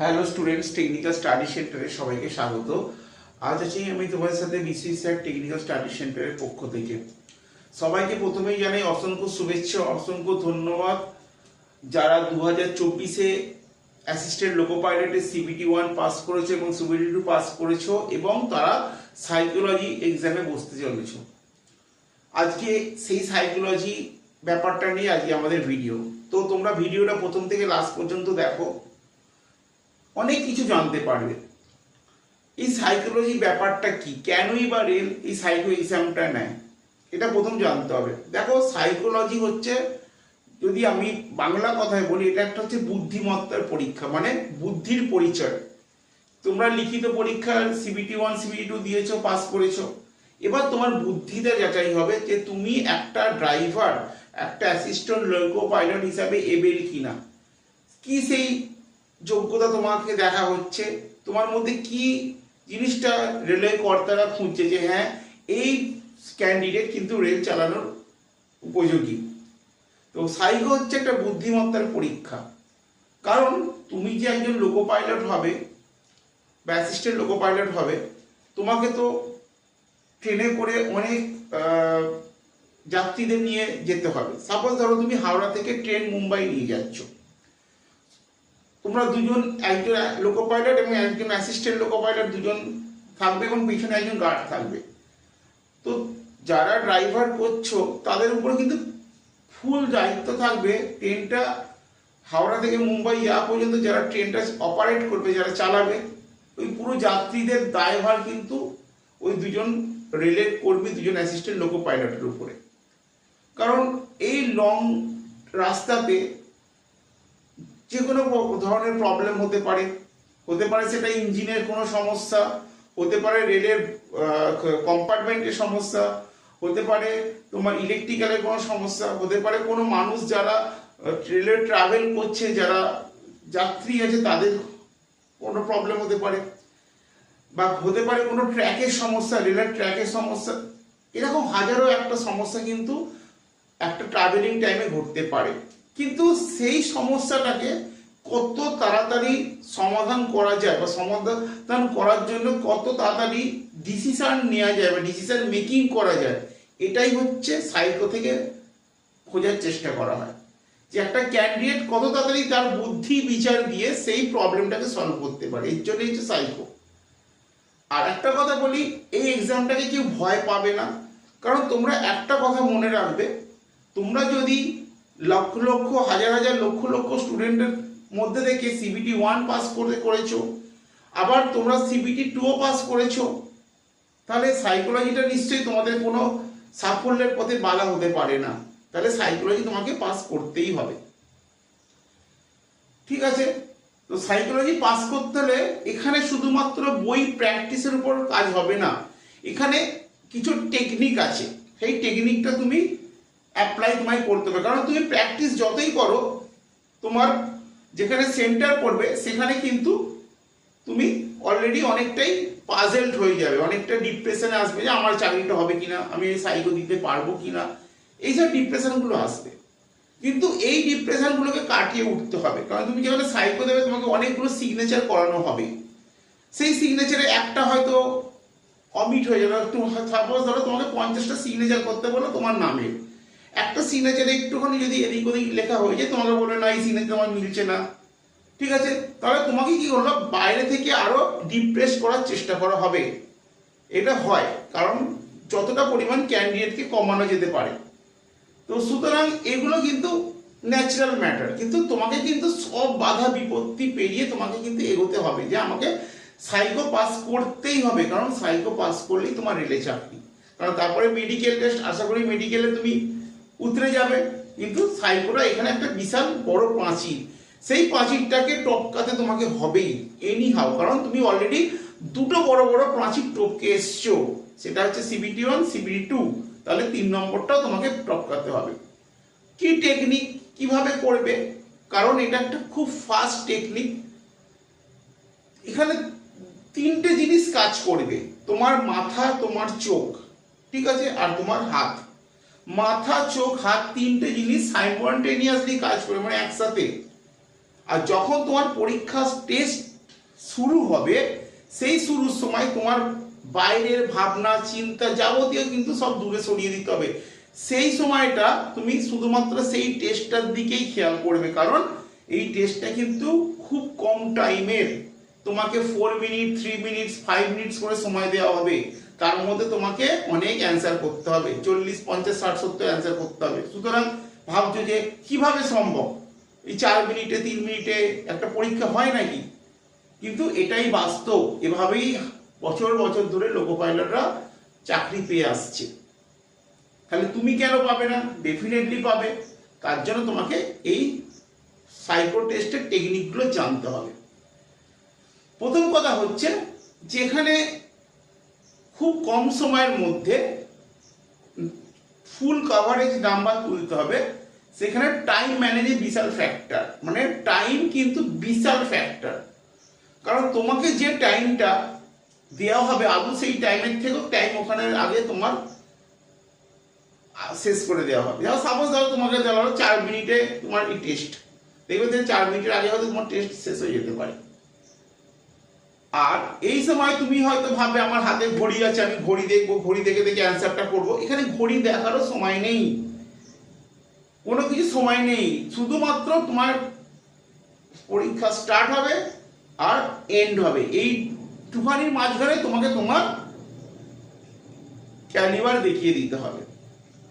Hello students technical study সেন্টারে সবাইকে স্বাগত। আজ আছি আমি তোমাদের সাথে বিসি স্যার টেকনিক্যাল স্টাডি সেন্টারের পক্ষ থেকে। সবাইকে প্রথমেই জানাই অসংখ্য শুভেচ্ছা, অসংখ্য ধন্যবাদ। যারা দু হাজার চব্বিশে অ্যাসিস্ট্যান্ট লোকো পাইলটে সিবিটি ওয়ান পাস করেছ এবং সিবিটি টু পাস করেছ এবং তারা সাইকোলজি এক্সামে বসতে চলেছো। আজকে সেই সাইকোলজি ব্যাপারটা নিয়ে আজকে আমাদের ভিডিও তো তোমরা ভিডিওটা প্রথম থেকে লাস্ট পর্যন্ত দেখো। অনেক কিছু জানতে পারবে। এই সাইকোলজি ব্যাপারটা কি? কেনই বা রেল এই সাইকো এক্সামটা নেয়? এটা প্রথম জানতে হবে। দেখো সাইকোলজি হচ্ছে, যদি আমি বাংলা কথায় বলি, এটা একটা হচ্ছে বুদ্ধিমত্তার পরীক্ষা মানে বুদ্ধির পরিচয়। তোমরা লিখিত পরীক্ষার সিবিটি ওয়ান সিবিটি টু দিয়েছ পাস করেছ। এবার তোমার বুদ্ধিটা যাচাই হবে যে তুমি একটা ড্রাইভার একটা অ্যাসিস্ট্যান্ট লোকো পাইলট হিসাবে এবেল কিনা। কি সেই যোগ্যতা তোমাকে দেখা হচ্ছে। তোমার মধ্যে কি জিনিসটা রেলওয়ে কর্তারা খুঁজছে যে হ্যাঁ এই ক্যান্ডিডেট কিন্তু রেল চালানোর উপযোগী। তো সাইকো হচ্ছে একটা বুদ্ধিমত্তার পরীক্ষা। কারণ তুমি যে একজন লোকো পাইলট হবে, বা অ্যাসিস্ট্যান্ট লোকো পাইলট হবে, তোমাকে তো ট্রেনে করে অনেক যাত্রীদের নিয়ে যেতে হবে। সাপোজ ধরো তুমি হাওড়া থেকে ট্রেন মুম্বাই নিয়ে যাচ্ছ। তোমরা দুজন একজন লোকো পাইলট এবং একজন অ্যাসিস্ট্যান্ট লোকো পাইলট দুজন থাকবে এবং পিছনে একজন গার্ড থাকবে। তো যারা ড্রাইভার করছ, তাদের উপরে কিন্তু ফুল দায়িত্ব থাকবে ট্রেনটা হাওড়া থেকে মুম্বাই যাওয়া পর্যন্ত যারা ট্রেনটা অপারেট করবে, যারা চালাবে, ওই পুরো যাত্রীদের দায়ভার কিন্তু ওই দুজন রেলের কর্মী, দুজন অ্যাসিস্ট্যান্ট লোকো পাইলটের উপরে। কারণ এই লং রাস্তাতে যে কোনো ধরনের প্রবলেম হতে পারে। হতে পারে সেটা ইঞ্জিনের কোনো সমস্যা, হতে পারে রেলের কম্পার্টমেন্টের সমস্যা, হতে পারে তোমার ইলেকট্রিক্যালের কোনো সমস্যা, হতে পারে কোনো মানুষ যারা রেলে ট্রাভেল করছে, যারা যাত্রী আছে, তাদের কোনো প্রবলেম হতে পারে। বা হতে পারে কোনো ট্র্যাকের সমস্যা, রেলের ট্র্যাকের সমস্যা। এরকম হাজারো একটা সমস্যা কিন্তু একটা ট্রাভেলিং টাইমে ঘটতে পারে। কিন্তু সেই সমস্যাটাকে কত তাড়াতাড়ি সমাধান করা যায় বা সমাধান করার জন্য কত তাড়াতাড়ি ডিসিশান নেওয়া যায় বা ডিসিশান মেকিং করা যায়, এটাই হচ্ছে সাইকো থেকে খোঁজার চেষ্টা করা হয়। যে একটা ক্যান্ডিডেট কত তাড়াতাড়ি তার বুদ্ধি বিচার দিয়ে সেই প্রবলেমটাকে সলভ করতে পারে, এর জন্যই হচ্ছে সাইকো আর একটা কথা বলি, এই এক্সামটাকে কেউ ভয় পাবে না, কারণ তোমরা একটা কথা মনে রাখবে, তোমরা যদি লক্ষ লক্ষ, হাজার হাজার, লক্ষ লক্ষ স্টুডেন্টের মধ্যে থেকে সিবিটি ওয়ান পাস করে করেছ। আবার তোমরা সিবিটি টুও পাস করেছ। তাহলে সাইকোলজিটা নিশ্চয়ই তোমাদের কোনো সাফল্যের পথে বাধা হতে পারে না। তাহলে সাইকোলজি তোমাকে পাস করতেই হবে। ঠিক আছে? তো সাইকোলজি পাস করতে হলে এখানে শুধুমাত্র বই প্র্যাকটিসের উপর কাজ হবে না। এখানে কিছু টেকনিক আছে। সেই টেকনিকটা তুমি অ্যাপ্লাই তোমায় করতে হবে। কারণ তুমি প্র্যাকটিস যতই করো, তোমার যেখানে সেন্টার পড়বে, সেখানে কিন্তু তুমি অলরেডি অনেকটাই পাজেলড হয়ে যাবে, অনেকটা ডিপ্রেশনে আসবে যে আমার চাকরিটা হবে কিনা, আমি এই সাইকো দিতে পারব কিনা। এইসব ডিপ্রেশনগুলো আসবে। কিন্তু এই ডিপ্রেশনগুলোকে কাটিয়ে উঠতে হবে। কারণ তুমি যেখানে সাইকো দেবে, তোমাকে অনেকগুলো সিগনেচার করানো হবে। সেই সিগনেচারে একটা হয়তো অমিট হয়ে যাবে। একটু সাপোজ ধরো তোমাকে পঞ্চাশটা সিগনেচার করতে বলো তোমার নামে। একটা সিগনেচারে একটুখানি যদি এদিক ওদিক লেখা হয়ে যায় তোমাকে বলবে, না, এই সিগনেচার আমার মিলছে না। ঠিক আছে? তাহলে তোমাকে কি করল? বাইরে থেকে আরও ডিপ্রেস করার চেষ্টা করা হবে। এটা হয়, কারণ যতটা পরিমাণ ক্যান্ডিডেটকে কমানো যেতে পারে। তো সুতরাং এগুলো কিন্তু ন্যাচারাল ম্যাটার কিন্তু তোমাকে কিন্তু সব বাধা বিপত্তি পেরিয়ে তোমাকে কিন্তু এগোতে হবে যে আমাকে সাইকো পাস করতেই হবে, কারণ সাইকো পাস করলেই তোমার রেলে চাকরি। কারণ তারপরে মেডিকেল টেস্ট আশা করি মেডিকেলে তুমি উতরে যাবে। কিন্তু সাইকোটা এখানে একটা বিশাল বড় পাঁচিল সেই পাঁচিলটাকে টপকাতে তোমাকে হবেই এনি হাও কারণ তুমি অলরেডি দুটো বড় বড় পাঁচিল টপকে এসছো। সেটা হচ্ছে সিবিটি ওয়ান সিবিটি টু তাহলে তিন নম্বরটাও তোমাকে টপকাতে হবে। কি টেকনিক কীভাবে করবে? কারণ এটা একটা খুব ফাস্ট টেকনিক এখানে তিনটে জিনিস কাজ করবে। তোমার মাথা, তোমার চোখ, ঠিক আছে? আর তোমার হাত। মাথা, চোখ, হাত তিনটে জিনিস সাইমল্টেনিয়াসলি কাজ করবে মানে একসাথে। আর যখন তোমার পরীক্ষা টেস্ট শুরু হবে, সেই শুরুর সময় তোমার বাইরের ভাবনা, চিন্তা যাবতীয় কিন্তু সব দূরে সরিয়ে দিতে হবে। সেই সময়টা তুমি শুধুমাত্র সেই টেস্টটার দিকেই খেয়াল করবে, কারণ এই টেস্টটা কিন্তু খুব কম টাইমের তোমাকে four minute three minutes five minutes করে সময় দেওয়া হবে। তার মধ্যে তোমাকে অনেক অ্যান্সার করতে হবে। চল্লিশ, পঞ্চাশ, ষাট, সত্তর অ্যান্সার করতে হবে। সুতরাং ভাবছ যে কীভাবে সম্ভব? এই চার মিনিটে, তিন মিনিটে একটা পরীক্ষা হয় নাকি? কিন্তু এটাই বাস্তব। এভাবেই বছর বছর ধরে লোকো পাইলটরা চাকরি পেয়ে আসছে। তাহলে তুমি কেন পাবে না? ডেফিনেটলি পাবে। তার জন্য তোমাকে এই সাইকো টেস্টের টেকনিকগুলো জানতে হবে। প্রথম কথা হচ্ছে, যেখানে খুব কম সময়ের মধ্যে ফুল কভারেজ নাম্বার তুলতে হবে। সেখানে টাইম ম্যানেজ বিশাল ফ্যাক্টর মানে টাইম কিন্তু বিশাল ফ্যাক্টর কারণ তোমাকে যে টাইমটা দেওয়া হবে, আদৌ সেই টাইমের থেকেও টাইম ওখানে আগে তোমার শেষ করে দেওয়া হবে। যেমন সাপোজ ধরো তোমাকে দেওয়া হলো চার মিনিটে তোমার এই টেস্ট দেখবে চার মিনিটের আগে হয়তো তোমার টেস্ট শেষ হয়ে যেতে পারে। আর এই সময় তুমি হয়তো ভাবে আমার হাতে ঘড়ি আছে, আমি ঘড়ি দেখব, ঘড়ি দেখে দেখে অ্যান্সারটা করব। এখানে ঘড়ি দেখারও সময় নেই। কোনো কিছু সময় নেই। শুধুমাত্র তোমার পরীক্ষা স্টার্ট হবে আর এন্ড হবে। এই টুখানির মাঝখানে তোমাকে তোমার ক্যালিবার দেখিয়ে দিতে হবে।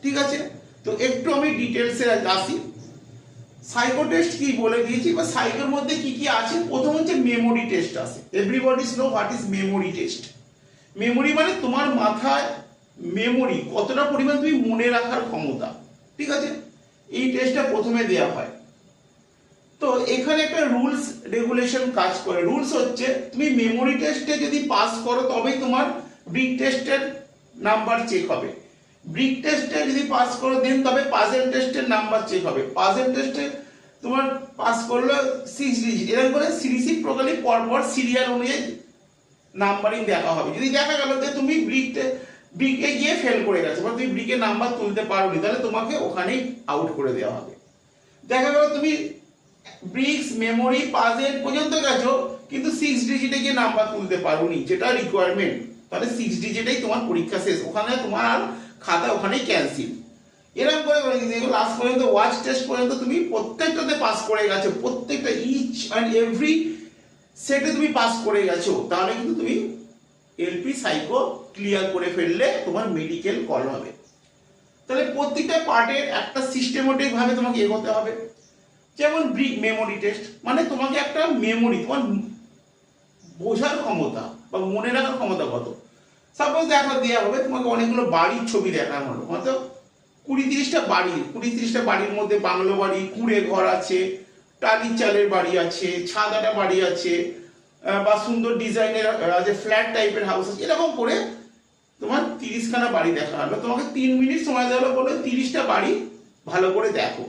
ঠিক আছে? তো একটু আমি ডিটেলসে আসি। সাইকো টেস্ট কি বলে দিয়েছি? বা সাইকোর মধ্যে কি কি আছে? প্রথম হচ্ছে মেমোরি টেস্ট আছে। Everybody know what is memory test memory মানে তোমার মাথায় মেমোরি কতটা পরিমাণ তুমি মনে রাখার ক্ষমতা। ঠিক আছে? এই টেস্টটা প্রথমে দেওয়া হয়। তো এখানে একটা রুলস রেগুলেশন কাজ করে। রুলস হচ্ছে, তুমি মেমোরি টেস্টে যদি পাস করো, তবেই তোমার ব্রিক টেস্টের নাম্বার চেক হবে। ব্রিক টেস্টে যদি পাস করে দেন তবে পাজেল টেস্টের নাম্বার চেক হবে। পাজেল টেস্টে তোমার পাস করল ডিজিট এরকম করে সিরিসি প্রকালি পরপর সিরিয়াল অনুযায়ী নাম্বারিং দেখা হবে। যদি দেখা গেল যে তুমি ব্রিকতে ব্রিকে গিয়ে ফেল করে গেছো, বা তুমি ব্রিকে নাম্বার তুলতে পারোনি, তাহলে তোমাকে ওখানেই আউট করে দেওয়া হবে। দেখা গেল তুমি ব্রিক্স মেমোরি পাজেল পর্যন্ত গেছো, কিন্তু সিক্স ডিজিটে গিয়ে নাম্বার তুলতে পারোনি, যেটা রিকোয়ারমেন্ট তাহলে সিক্স ডিজিটেই তোমার পরীক্ষা শেষ। ওখানে তোমার আর খাতা ওখানেই ক্যান্সেল এরকম করে করে দেখো লাস্ট পর্যন্ত ওয়াচ টেস্ট পর্যন্ত তুমি প্রত্যেকটাতে পাস করে গেছো, প্রত্যেকটা ইচ অ্যান্ড এভরি সেটে তুমি পাস করে গেছো। তাহলে কিন্তু তুমি এলপি সাইকো ক্লিয়ার করে ফেললে তোমার মেডিকেল কল হবে। তাহলে প্রত্যেকটা পার্টের একটা সিস্টেমেটিকভাবে তোমাকে এগোতে হবে। যেমন ব্রিক মেমোরি টেস্ট মানে তোমাকে একটা মেমোরি তোমার বোঝার ক্ষমতা বা মনে রাখার ক্ষমতা কত? সাপোজ দেখা দেওয়া হবে, তোমাকে অনেকগুলো বাড়ির ছবি দেখানো হলো। হয়তো কুড়ি তিরিশটা বাড়ি, কুড়ি তিরিশটা বাড়ির মধ্যে বাংলো বাড়ি, কুড়ে ঘর আছে, টালির চালের বাড়ি আছে, ছাদাটা বাড়ি আছে বা সুন্দর ডিজাইনের আছে ফ্ল্যাট টাইপের হাউস আছে, এরকম করে তোমার তিরিশখানা বাড়ি দেখা হলো। তোমাকে তিন মিনিট সময় দেওয়া বলে তিরিশটা বাড়ি ভালো করে দেখো।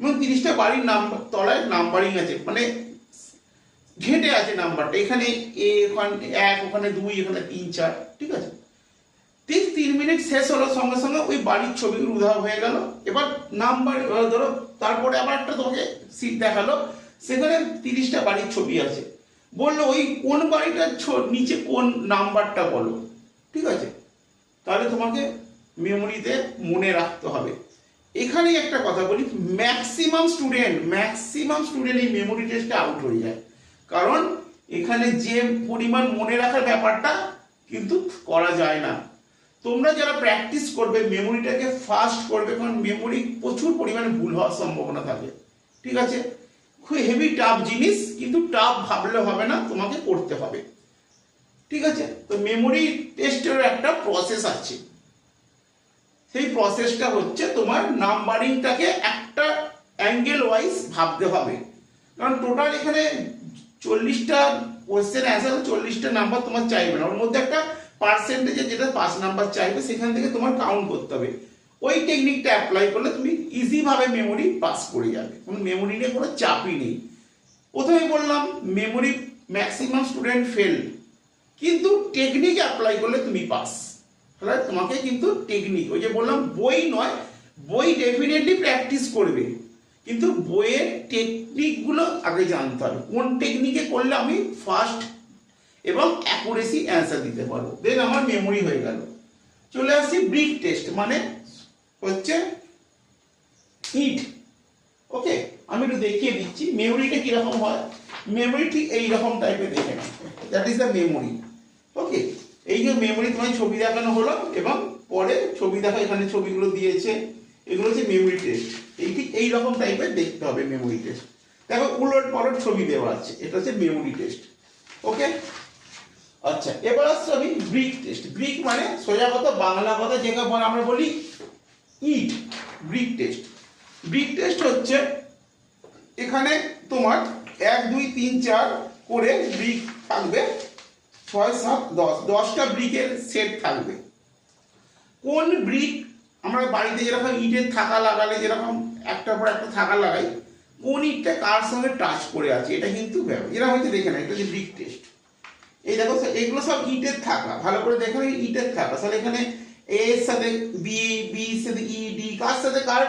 এবং তিরিশটা বাড়ির নাম্বার তলায় নাম্বারিং আছে মানে ঘেঁটে আছে নাম্বারটা এখানে এ, ওখানে এক, ওখানে দুই, এখানে তিন, চার, ঠিক আছে? তিন মিনিট শেষ হলো সঙ্গে সঙ্গে ওই বাড়ির ছবিগুলো উধাও হয়ে গেল। এবার নাম্বার ধরো, তারপরে আবার একটা তোমাকে সিট দেখাল। সেখানে তিরিশটা বাড়ির ছবি আছে। বলল, ওই কোন বাড়িটার নিচে কোন নাম্বারটা বলো? ঠিক আছে? তাহলে তোমাকে মেমোরিতে মনে রাখতে হবে। এখানেই একটা কথা বলি ম্যাক্সিমাম স্টুডেন্ট ম্যাক্সিমাম স্টুডেন্ট এই মেমোরি টেস্টে আউট হয়ে যায়। কারণ এখানে যে পরিমাণ মনে রাখার ব্যাপারটা কিন্তু করা যায় না। তোমরা যারা প্র্যাকটিস করবে মেমোরিটাকে ফাস্ট করবে, কারণ মেমোরি প্রচুর পরিমাণে ভুল হওয়ার সম্ভাবনা থাকে। ঠিক আছে? খুব হেভি টাফ জিনিস, কিন্তু টাফ ভাবলে হবে না, তোমাকে করতে হবে। ঠিক আছে? তো মেমোরি টেস্টের একটা প্রসেস আছে। সেই প্রসেসটা হচ্ছে তোমার নাম্বারিংটাকে একটা অ্যাঙ্গেল ওয়াইজ ভাবতে হবে। কারণ টোটাল এখানে চল্লিশটা কোয়েশ্চেন অ্যান্সার চল্লিশটা নাম্বার তোমার চাইবে না। ওর মধ্যে একটা পার্সেন্টেজে যেটা পাঁচ নাম্বার চাইবে, সেখান থেকে তোমার কাউন্ট করতে হবে। ওই টেকনিকটা অ্যাপ্লাই করলে তুমি ইজিভাবে মেমোরি পাস করে যাবে। কোনো মেমোরি নিয়ে কোনো চাপই নেই। প্রথমে বললাম মেমোরি ম্যাক্সিমাম স্টুডেন্ট ফেল কিন্তু টেকনিক অ্যাপ্লাই করলে তুমি পাস তাহলে তোমাকে কিন্তু টেকনিক ওই যে বললাম, বই নয়, বই ডেফিনেটলি প্র্যাকটিস করবে। কিন্তু বইয়ের টেকনিকগুলো আগে জানতে হবে। কোন টেকনিকে করলে আমি ফার্স্ট এবং অ্যাকুরেসি অ্যান্সার দিতে পারব দেন আমার মেমোরি হয়ে গেল। চলে আসি ব্রিক টেস্ট মানে হচ্ছে ইট ওকে আমি একটু দেখিয়ে দিচ্ছি মেমোরিটা কীরকম হয়? মেমোরি ঠিক এইরকম টাইপের দেখে that is the memory okay এই যে মেমোরি তোমায় ছবি দেখানো হলো, এবং পরে ছবি দেখা, এখানে ছবিগুলো দিয়েছে। এগুলো হচ্ছে মেমোরি টেস্ট এই ঠিক এইরকম টাইপের দেখতে হবে মেমোরি টেস্ট দেখো উলট পলট ছবি দেওয়া আছে। এটা হচ্ছে মেমোরি টেস্ট ওকে আচ্ছা এবার আসছে আমি ব্রিক টেস্ট ব্রিক মানে সোজা কথা, বাংলা কথা যেটা আমরা বলি ইট ব্রিক টেস্ট ব্রিক টেস্ট হচ্ছে এখানে তোমার এক, দুই, তিন, চার করে ব্রিক থাকবে, ছয়, সাত, দশ। দশটা ব্রিকের সেট থাকবে। কোন ব্রিক আমরা বাড়িতে যেরকম ইটের থাকা লাগালে, যেরকম একটার পর একটা থাকা লাগাই, কোন ইটটা কার সঙ্গে টাচ করে আছে, এটা কিন্তু ব্যাপার। এরকম হচ্ছে দেখে না এটা হচ্ছে ব্রিক টেস্ট এই দেখো এগুলো সব ইটের থাকা ভালো করে দেখো ইটের থাকা তাহলে এখানে এ এর সাথে বি বি সাথে ই ডি কার সাথে কার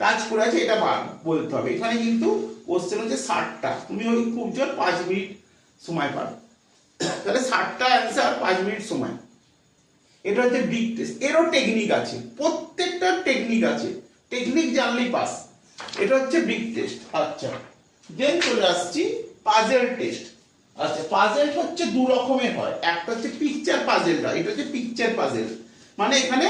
টাচ করে আছে, এটা বার বলতে হবে। এখানে কিন্তু কোশ্চেন হচ্ছে ষাটটা। তুমি ওই খুব জোর পাঁচ মিনিট সময় পাবে। তাহলে ষাটটা অ্যান্সার পাঁচ মিনিট সময়। এটা হচ্ছে বিগ টেস্ট এরও টেকনিক আছে। প্রত্যেকটা টেকনিক আছে। টেকনিক জানলেই পাস এটা হচ্ছে বিগ টেস্ট আচ্ছা। দেন চলে আসছি পাজেল টেস্ট আচ্ছা পাজেল হচ্ছে দু রকমের হয়। একটা হচ্ছে পিকচার পাজেলটা এটা হচ্ছে পিকচার পাজেল মানে এখানে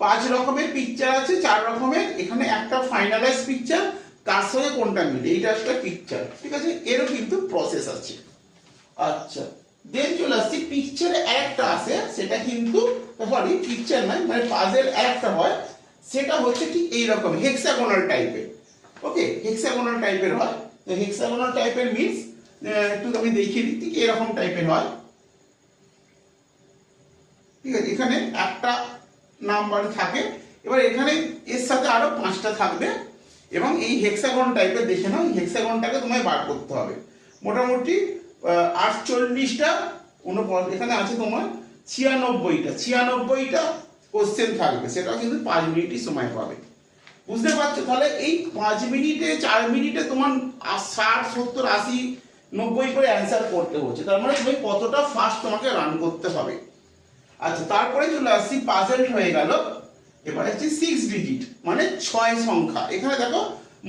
পাঁচ রকমের পিকচার আছে, চার রকমের, এখানে একটা ফাইনালাইজ পিকচার তার সঙ্গে কোনটা মিলে? এইটা একটা পিকচার ঠিক আছে? এরও কিন্তু প্রসেস আছে। আচ্ছা দেন চলে আসছি পিকচারে একটা আছে, সেটা কিন্তু সরি পিকচার নয় মানে পাজেল একটা হয়, সেটা হচ্ছে ঠিক এইরকম হেক্সাগোনাল টাইপের ওকে হেক্সাগোনাল টাইপের হয়। হেক্সাগোনাল টাইপের মিনস একটু আমি দেখিয়ে দিই, ঠিক এরকম টাইপের হয়। ঠিক আছে, এখানে একটা নাম্বার থাকে, এবার এখানে এর সাথে আরও পাঁচটা থাকবে, এবং এই হেক্সাগন টাইপের দেখে নাও হেক্সাগনটাকে তোমায় বার করতে হবে। মোটামুটি আটচল্লিশটা, উনপঞ্চাশ, এখানে আছে তোমার ছিয়ানব্বইটা ছিয়ানব্বইটা কোশ্চেন থাকবে, সেটাও কিন্তু পাঁচ মিনিটই সময় পাবে। বুঝতে পারছ? তাহলে এই পাঁচ মিনিটে, চার মিনিটে তোমার ষাট, সত্তর, আশি নব্বই করে অ্যান্সার করতে হচ্ছে তার মানে তুমি কতটা ফাস্ট তোমাকে রান করতে হবে। আচ্ছা তারপরে চলে আসছি পাজেল হয়ে গেল। এবার হচ্ছে সিক্স ডিজিট মানে ছয় সংখ্যা। এখানে দেখো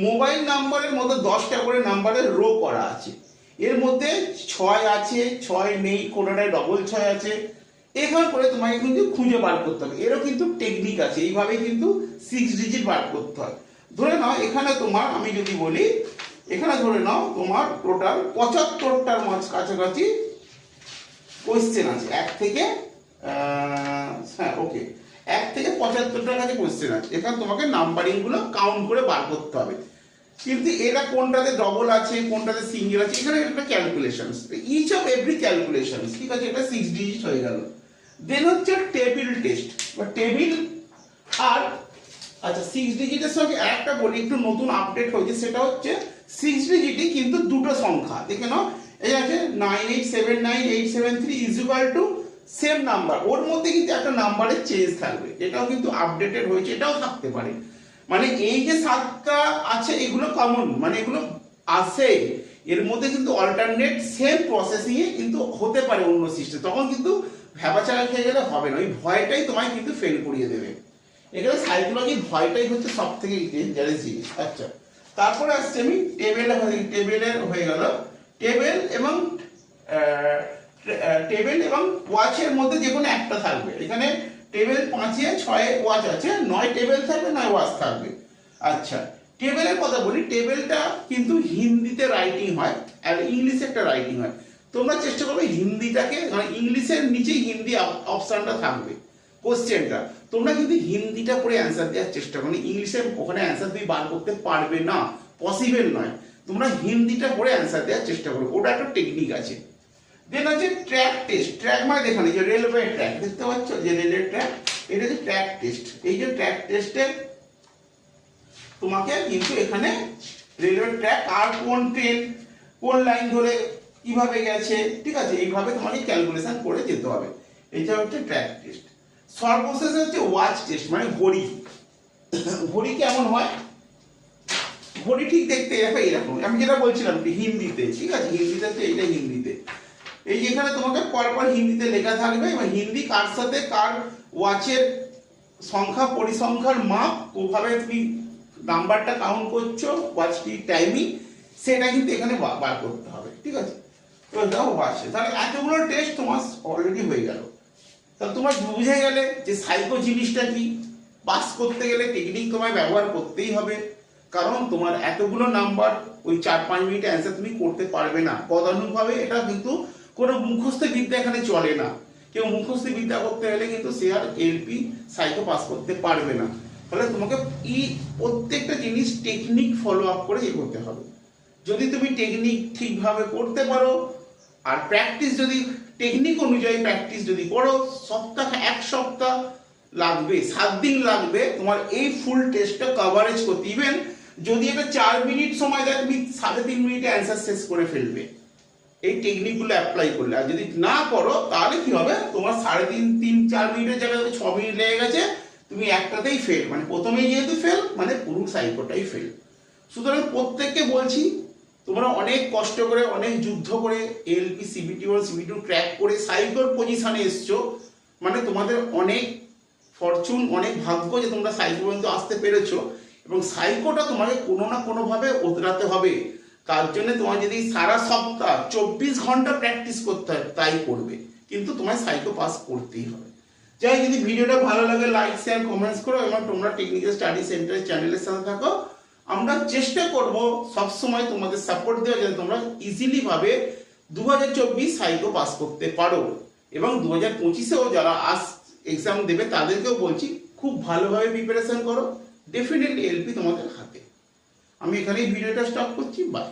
মোবাইল নাম্বারের মধ্যে দশটা করে নাম্বারের রো করা আছে। এর মধ্যে ছয় আছে, ছয় নেই, কোনোটায় ডবল ছয় আছে। এখান করে তোমাকে কিন্তু খুঁজে বার করতে হবে। এরও কিন্তু টেকনিক আছে, এইভাবেই কিন্তু সিক্স ডিজিট বার করতে হয়। ধরে নাও, এখানে তোমার, আমি যদি বলি এখানে ধরে নাও তোমার টোটাল পঁচাত্তরটার মাঝ কাছাকাছি কোয়েশ্চেন আছে। এক থেকে হ্যাঁ ওকে এক থেকে পঁচাত্তরটার কাছে কোয়েশ্চেন আছে। এখানে তোমাকে নাম্বারিংগুলো কাউন্ট করে বার করতে হবে। কিন্তু এটা কোনটাতে ডবল আছে, কোনটাতে সিঙ্গেল আছে, এখানে একটা calculation each of every calculation ঠিক আছে, এটা সিক্স ডিজিট হয়ে গেল। দেন হচ্ছে টেবিল টেস্ট বা টেবিল আচ্ছা সিক্স ডিজিটের সঙ্গে একটা বলি, একটু নতুন আপডেট হয়েছে, সেটা হচ্ছে সিক্স ডিজিটই কিন্তু দুটো সংখ্যা। দেখে নাও, এই আছে nine eight seven nine eight seven three is equal to same number ওর মধ্যে কিন্তু একটা নাম্বারের চেঞ্জ থাকবে, এটাও কিন্তু আপডেটেড হয়েছে, এটাও থাকতে পারে। মানে এই যে সাতটা আছে, এগুলো কমন মানে এগুলো আছে। এর মধ্যে কিন্তু অল্টারনেট সেম প্রসেসিং কিন্তু হতে পারে অন্য সিস্টেম তখন কিন্তু ভ্যাবাচারা খেয়ে গেলে হবে না, ওই ভয়টাই তোমায় কিন্তু ফেল করিয়ে দেবে। এখানে সাইকোলজি ভয়টাই হচ্ছে সব থেকে জিনিস। আচ্ছা। তারপরে আসছে আমি টেবিলে টেবিলের হয়ে গেল। টেবিল এবং টেবিল এবং ওয়াচের মধ্যে যে কোনো একটা থাকবে। এখানে টেবিল পাঁচে ছয়ে ওয়াচ আছে, নয় টেবিল থাকবে, নয় ওয়াচ থাকবে। আচ্ছা। টেবিলের কথা বলি টেবিলটা কিন্তু হিন্দিতে রাইটিং হয় আর ইংলিশে একটা রাইটিং হয়। তোমরা চেষ্টা করবে হিন্দিটাকে মানে ইংলিশের নিচেই হিন্দি অপশানটা থাকবে কোশ্চেনটা তোমরা কিন্তু হিন্দিটা পড়ে অ্যান্সার দেওয়ার চেষ্টা করো ইংলিশে ওখানে অ্যান্সার তুমি বার করতে পারবে না পসিবল নয়। তোমরা হিন্দিটা পড়ে অ্যান্সার দেওয়ার চেষ্টা করো, ওটা একটা টেকনিক আছে। দেন আছে ট্র্যাক টেস্ট ট্র্যাক মানে দেখানো যে রেলওয়ে ট্র্যাক দেখতে পাচ্ছ? যে রেলের ট্র্যাক এটা হচ্ছে ট্র্যাক টেস্ট এই যে ট্র্যাক টেস্টে তোমাকে কিন্তু এখানে রেলওয়ে ট্র্যাক আর কোন ট্রেন কোন লাইন ধরে কীভাবে গেছে, ঠিক আছে? এইভাবে তোমাকে ক্যালকুলেশন করে যেতে হবে। এটা হচ্ছে ট্র্যাক টেস্ট সর্বশেষে হচ্ছে ওয়াচ টেস্ট মানে ঘড়ি। ঘড়ি কেমন হয়? ঘড়ি ঠিক দেখতে দেখো এরকম। আমি যেটা বলছিলাম হিন্দিতে, ঠিক আছে? হিন্দিতে তো এইটা হিন্দিতে। এই যে এখানে তোমাকে পরপর হিন্দিতে লেখা থাকবে এবং হিন্দি কার সাথে কার ওয়াচের সংখ্যা, পরিসংখ্যার মাপ ওভাবে তুমি নাম্বারটা কাউন্ট করছ ওয়াচটি টাইমিং সেটা কিন্তু এখানে বার করতে হবে, ঠিক আছে? তো দেখো বাসে তাহলে এতগুলো টেস্ট তোমার অলরেডি হয়ে গেল। তাহলে তোমার বুঝে গেলে যে সাইকো জিনিসটা কি? পাস করতে গেলে টেকনিক তোমায় ব্যবহার করতেই হবে। কারণ তোমার এতগুলো নাম্বার ওই চার পাঁচ মিনিটে অ্যান্সার তুমি করতে পারবে না। পদানুভাবে এটা কিন্তু কোনো মুখস্থ বিদ্যা এখানে চলে না। কেউ মুখস্থ বিদ্যা করতে গেলে কিন্তু সে আর এলপি সাইকো পাস করতে পারবে না। ফলে তোমাকে ই প্রত্যেকটা জিনিস টেকনিক ফলো আপ করে এগোতে হবে। যদি তুমি টেকনিক ঠিকভাবে করতে পারো, আর প্র্যাকটিস যদি টেকনিক অনুযায়ী প্র্যাকটিস যদি করো, সপ্তাহ এক সপ্তাহ লাগবে, সাত দিন লাগবে তোমার এই ফুল টেস্টটা কভারেজ করতে। ইভেন যদি এটা চার মিনিট সময় দেয়, তুমি সাড়ে তিন মিনিটে অ্যান্সার শেষ করে ফেলবে। এই টেকনিকগুলো অ্যাপ্লাই করলে। আর যদি না করো, তাহলে কি হবে? তোমার সাড়ে তিন তিন, চার মিনিটের জায়গায় ছ মিনিট লেগে গেছে, তুমি একটাতেই ফেল মানে প্রথমেই যেহেতু ফেল মানে পুরো সাইকোটাই ফেল সুতরাং প্রত্যেককে বলছি তোমরা অনেক কষ্ট করে, অনেক যুদ্ধ করে LP CBT one CBT two crack করে সাইকোর পজিশনে এসছো। মানে তোমাদের অনেক ফরচুন অনেক ভাগ্য যে তোমরা সাইকো পর্যন্ত আসতে পেরেছ এবং সাইকোটা তোমাকে কোনো না কোনোভাবে ওতরাতে হবে। তার জন্য তোমার যদি সারা সপ্তাহ চব্বিশ ঘণ্টা প্র্যাকটিস করতে হয়, তাই করবে। কিন্তু তোমায় সাইকো পাস করতেই হবে। যাই যদি ভিডিওটা ভালো লাগে লাইক শেয়ার কমেন্টস করো এবং তোমরা টেকনিক্যাল স্টাডি সেন্টার চ্যানেলের সাথে থাকো। আমরা চেষ্টা করব সবসময় তোমাদের সাপোর্ট দেওয়া যাতে তোমরা ইজিলি ভাবে দু হাজার চব্বিশ সাইকো পাস করতে পারো। এবং দু হাজার পঁচিশেও যারা আস এক্সাম দেবে তাদেরকেও বলছি, খুব ভালোভাবে প্রিপারেশন করো। ডেফিনেটলি এলপি তোমাদের হাতে। আমি এখানেই ভিডিওটা স্টপ করছি। বাই